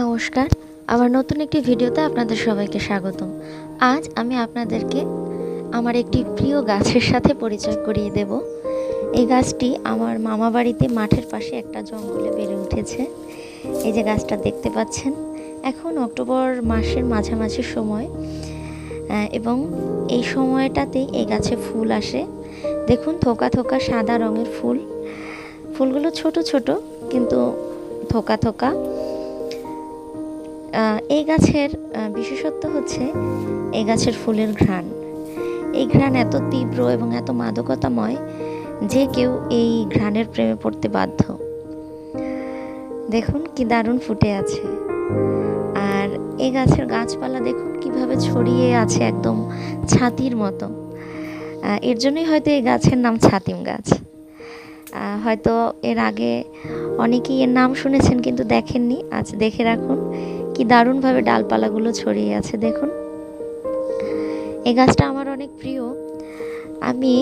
নমস্কার। আমার নতুন একটি ভিডিওতে আপনাদের সবাইকে স্বাগতম। আজ আমি আপনাদেরকে আমার একটি প্রিয় গাছের সাথে পরিচয় করিয়ে দেব। এই গাছটি আমার মামা বাড়িতে মাঠের পাশে একটা জঙ্গলে বেড়ে উঠেছে। এই যে গাছটা দেখতে পাচ্ছেন, এখন অক্টোবর মাসের মাঝামাঝি সময় এবং এই সময়টাতেই এই গাছে ফুল আসে। দেখুন, থোকা থোকা সাদা রঙের ফুল। ফুলগুলো ছোট ছোট, কিন্তু থোকা থোকা। এই গাছের বিশেষত্ব হচ্ছে এই গাছের ফুলের ঘ্রাণ। এই ঘ্রাণ এত তীব্র এবং এত মাদকতাময় যে কেউ এই ঘ্রাণের প্রেমে পড়তে বাধ্য। দেখুন কি দারুণ ফুটে আছে। আর এই গাছের গাছপালা দেখুন কীভাবে ছড়িয়ে আছে একদম ছাতির মতো। এর জন্যই হয়তো এই গাছের নাম ছাতিম গাছ। হয়তো এর আগে অনেকেই এর নাম শুনেছেন কিন্তু দেখেননি। আজ দেখে রাখুন কি দারুণভাবে ডালপালাগুলো ছড়িয়ে আছে, দেখুন। এই গাছটা আমার অনেক প্রিয়। আমি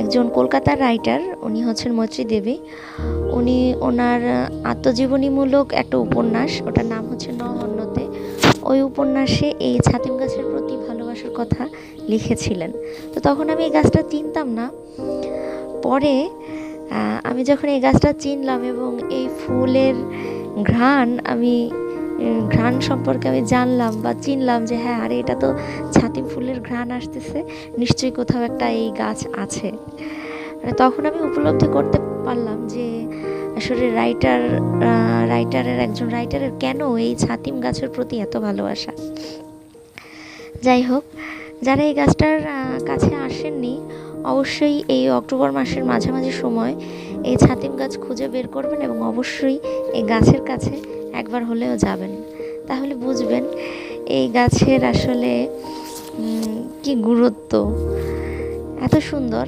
একজন কলকাতার রাইটার, উনি হচ্ছেন মৈত্রী দেবী। উনি, ওনার আত্মজীবনীমূলক একটা উপন্যাস, ওটার নাম হচ্ছে নহন্যতে ওই উপন্যাসে এই ছাতিম গাছের প্রতি ভালোবাসার কথা লিখেছিলেন। তো তখন আমি এই গাছটা চিনতাম না। পরে আমি যখন এই গাছটা চিনলাম এবং এই ফুলের ঘ্রাণ আমি ঘ্রাণ সম্পর্কে আমি জানলাম বা চিনলাম যে হ্যাঁ আরে এটা তো ছাতিম ফুলের ঘ্রাণ আসতেছে, নিশ্চয়ই কোথাও একটা এই গাছ আছে। মানে তখন আমি উপলব্ধি করতে পারলাম যে আসলে রাইটার রাইটারের একজন রাইটারের কেন এই ছাতিম গাছের প্রতি এত ভালোবাসা? যাই হোক, যারা এই গাছটার কাছে আসেননি, অবশ্যই এই অক্টোবর মাসের মাঝামাঝি সময় এই ছাতিম গাছ খুঁজে বের করবেন এবং অবশ্যই এই গাছের কাছে একবার হলেও যাবেন। তাহলে বুঝবেন এই গাছের আসলে কি গুরুত্ব। এত সুন্দর।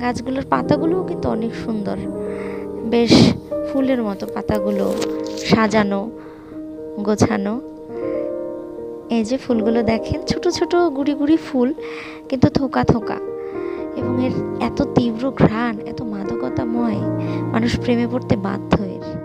গাছগুলোর পাতাগুলোও কিন্তু অনেক সুন্দর। বেশ ফুলের মতো পাতাগুলো সাজানো, গোছানো। এই যে ফুলগুলো দেখেন, ছোট ছোট গুড়ি গুড়ি ফুল, কিন্তু থোকা থোকা। এবং এর এত তীব্র ঘ্রাণ এত মাদকতাময় মানুষ প্রেমে পড়তে বাধ্য এর।